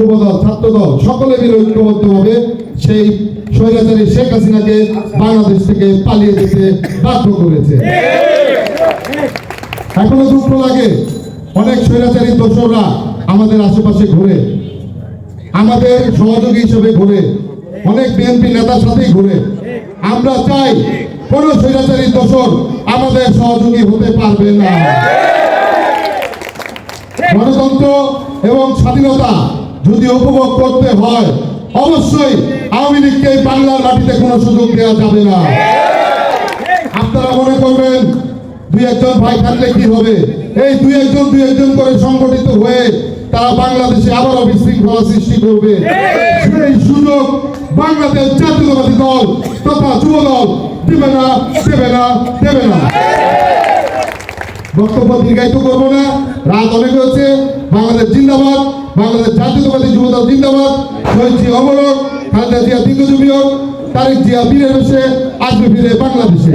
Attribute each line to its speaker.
Speaker 1: যুবদল, ছাত্রদল, সকলে মিলে ঐক্যবদ্ধভাবে সেই স্বৈরাচারী শেখ হাসিনাকে বাংলাদেশ থেকে পালিয়ে যেতে বাধ্য করেছে। এখনও দুঃখ লাগে, অনেক স্বৈরাচারী দোসররা আমাদের আশেপাশে ঘুরে, আমাদের সহযোগী হিসেবে ঘুরে, অনেক বিএনপি নেতার সাথেই ঘুরে। আমরা চাই কোন স্বৈরাচারী দোসর আমাদের সহযোগী হতে পারবে না। গণতন্ত্র এবং স্বাধীনতা যদি উপভোগ করতে হয়, অবশ্যই আওয়ামী লীগকে বাংলার মাটিতে কোনো সুযোগ দেওয়া যাবে না। আপনারা মনে করবেন, দুই একজন ভাই থাকলে কি হবে? এই দুই একজন দুই একজন করে সংগঠিত হয়ে তারা বাংলাদেশে আবারও বিশৃঙ্খলা সৃষ্টি করবে। সেই সুযোগ বাংলাদেশ জাতীয়তাবাদী দল তথা যুব দল দেবে না দেবে না দেবে না। বক্তব্য দীর্ঘায়িত করব না। রাত অনেক হচ্ছে বাংলাদেশ জিন্দাবাদ, বাংলাদেশ জাতীয়তাবাদী যুবদল জিন্দাবাদ। শহীদ জিয়া অমরক, খালেদা জিয়া দীর্ঘজীবী হোক, তারেক জিয়া বীরের বেশে আসবে ফিরে বাংলাদেশে।